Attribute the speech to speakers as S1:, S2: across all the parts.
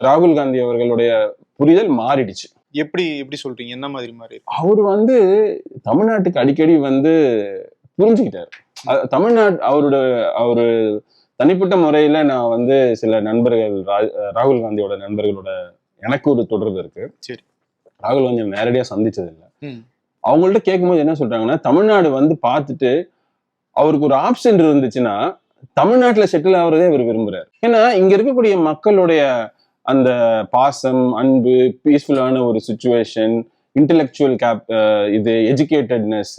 S1: ராகுல் காந்தி அவர்களுடைய புரிதல் மாறிடுச்சு.
S2: எப்படி எப்படி சொல்றீங்க? என்ன மாதிரி மாதிரி
S1: அவர் வந்து தமிழ்நாட்டுக்கு அடிக்கடி வந்து புரிஞ்சுக்கிட்டாரு. அ- தமிழ்நாடு அவரோட அவரு தனிப்பட்ட முறையில நான் வந்து சில நண்பர்கள் ராகுல் காந்தியோட நண்பர்களோட எனக்கு ஒரு தொடர்பு இருக்கு.
S2: சரி.
S1: ராகுல் காந்தி நேரடியா சந்திச்சது இல்ல. அவங்கள்ட்ட கேட்கும்போது என்ன சொல்றாங்கன்னா தமிழ்நாடு வந்து பார்த்துட்டு அவருக்கு ஒரு ஆப்ஷன் இருந்துச்சுன்னா தமிழ்நாட்டுல செட்டில் ஆகுறதே அவர் விரும்புறாரு. ஏன்னா இங்க இருக்கக்கூடிய மக்களுடைய அந்த பாசம் அன்பு பீஸ்ஃபுல்லான ஒரு சுச்சுவேஷன் இன்டெலெக்சுவல் கேப் இது எஜுகேட்டட்னஸ்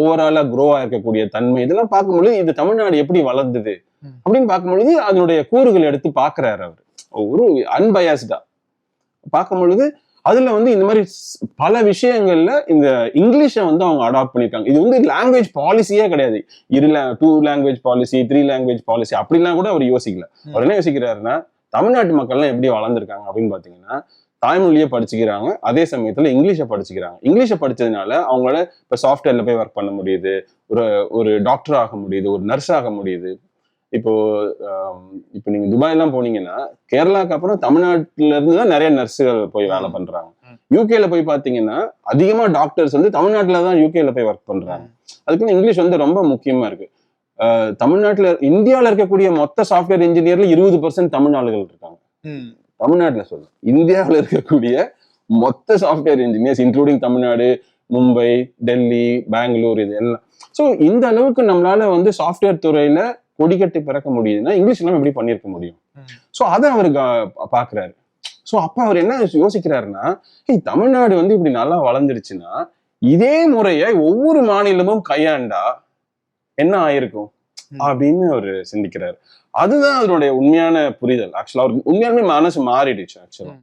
S1: ஓவராலா க்ரோ ஆயிருக்கக்கூடிய தன்மை இதெல்லாம் பார்க்கும்பொழுது இது தமிழ்நாடு எப்படி வளர்ந்தது. அப்படின்னு பார்க்கும்பொழுது அதனுடைய கூறுகள் எடுத்து பார்க்கறாரு அவர். ஒரு அன்பயாஸ்டா பார்க்கும் பொழுது அதுல வந்து இந்த மாதிரி பல விஷயங்கள்ல இந்த இங்கிலீஷை வந்து அவங்க அடாப்ட் பண்ணிருக்காங்க இது வந்து லாங்குவேஜ் பாலிசியே கிடையாது. இரு two language policy three language policy அப்படிலாம் கூட அவர் யோசிக்கல. அவர் என்ன யோசிக்கிறாருன்னா தமிழ்நாட்டு மக்கள்லாம் எப்படி வளர்ந்துருக்காங்க அப்படின்னு பாத்தீங்கன்னா தாய்மொழியை படிச்சுக்கிறாங்க அதே சமயத்துல இங்கிலீஷை படிச்சுக்கிறாங்க. இங்கிலீஷை படிச்சதுனால அவங்களால இப்ப சாஃப்ட்வேர்ல போய் ஒர்க் பண்ண முடியுது ஒரு ஒரு டாக்டர் ஆக முடியுது ஒரு நர்ஸ் ஆக முடியுது. இப்போ இப்போ நீங்க துபாய்லாம் போனீங்கன்னா கேரளாக்கு அப்புறம் தமிழ்நாட்டுல இருந்து தான் நிறைய நர்ஸுகள் போய் வேலை. பண்றாங்க. யூகேல போய் பாத்தீங்கன்னா அதிகமா டாக்டர்ஸ் வந்து தமிழ்நாட்டுல தான் யூகேல போய் ஒர்க் பண்றாங்க. அதுக்குன்னு இங்கிலீஷ் வந்து ரொம்ப முக்கியமா இருக்கு. தமிழ்நாட்டுல இந்தியால இருக்கக்கூடிய மொத்த சாஃப்ட்வேர் இன்ஜினியர்ல இருபது பர்சன்ட் தமிழ்நாடுகள் இருக்காங்க.
S2: ம்.
S1: தமிழ்நாட்டுல சொல்ல. இந்தியாவில் இருக்கக்கூடிய மொத்த software engineers including Tamil Nadu Mumbai Delhi Bangalore இது எல்லாம். ஸோ இந்த அளவுக்கு நம்மளால வந்து சாஃப்ட்வேர் துறையில கொடிக்கட்டி பிறக்க முடியுதுன்னா இங்கிலீஷ் எல்லாம் எப்படி பண்ணியிருக்க முடியும். ஸோ அதை அவர் பாக்குறாரு. ஸோ அப்ப அவர் என்ன யோசிக்கிறாருன்னா "ஏய், தமிழ்நாடு வந்து இப்படி நல்லா வளர்ந்துடுச்சுன்னா இதே முறையை ஒவ்வொரு மாநிலமும் கையாண்டா என்ன ஆயிருக்கும். அப்படின்னு அவர் சிந்திக்கிறார். அதுதான் அவருடைய உண்மையான புரிதல். ஆக்சுவலா அவருக்கு உண்மையாலுமே மனசு மாறிடுச்சு ஆக்சுவலா